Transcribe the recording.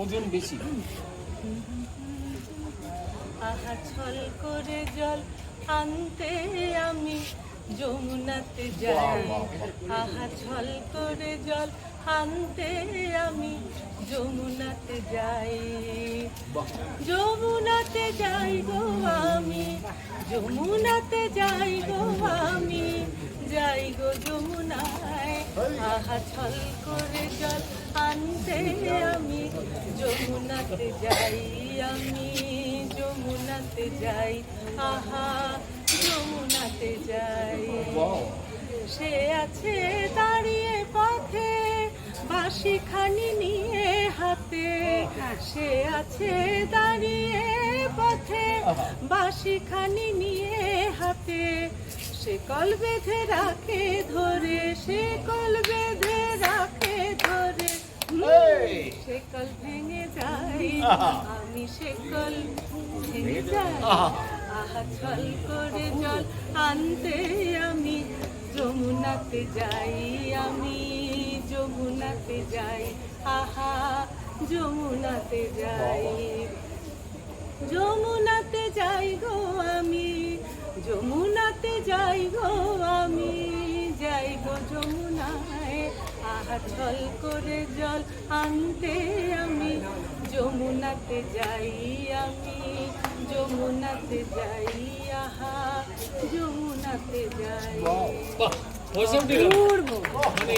ওজন বেশি। আহা ছল করে জল আনতে আমি যমুনাতে যাই। আহা ছল করে জল আনতে আমি যমুনাতে যাই। যমুনাতে যাই গো আমি যমুনাতে যাই গো আমি যাই গো যমুনায়। আহা ছল করে জল যাই আমি যমুনাতে যাই আহা যমুনাতে যাই সে আছে দাঁড়িয়ে পথে বাঁশি খানি নিয়ে হাতে সে আছে দাঁড়িয়ে পথে বাঁশি খানি নিয়ে হাতে সে কল বেঁধে রাখে ধরে সে কল বেঁধে রাখে ধরে এই! সে কল ভেঙে যায় আমি সে কল ভেঙে যাই। আহা! ছল করে জল আনতে আমি যমুনাতে যাই আমি যমুনাতে যাই। আহা যমুনাতে যাই। যমুনাতে যাই গো আমি যমুনাতে যাই গো আমি যাই গো যমুনায়। আহা ছল করে জল আনতে যমুনাতে যাই আমি যমুনাতে যাই আহা যমুনাতে যাই। ঘুরবো। মানে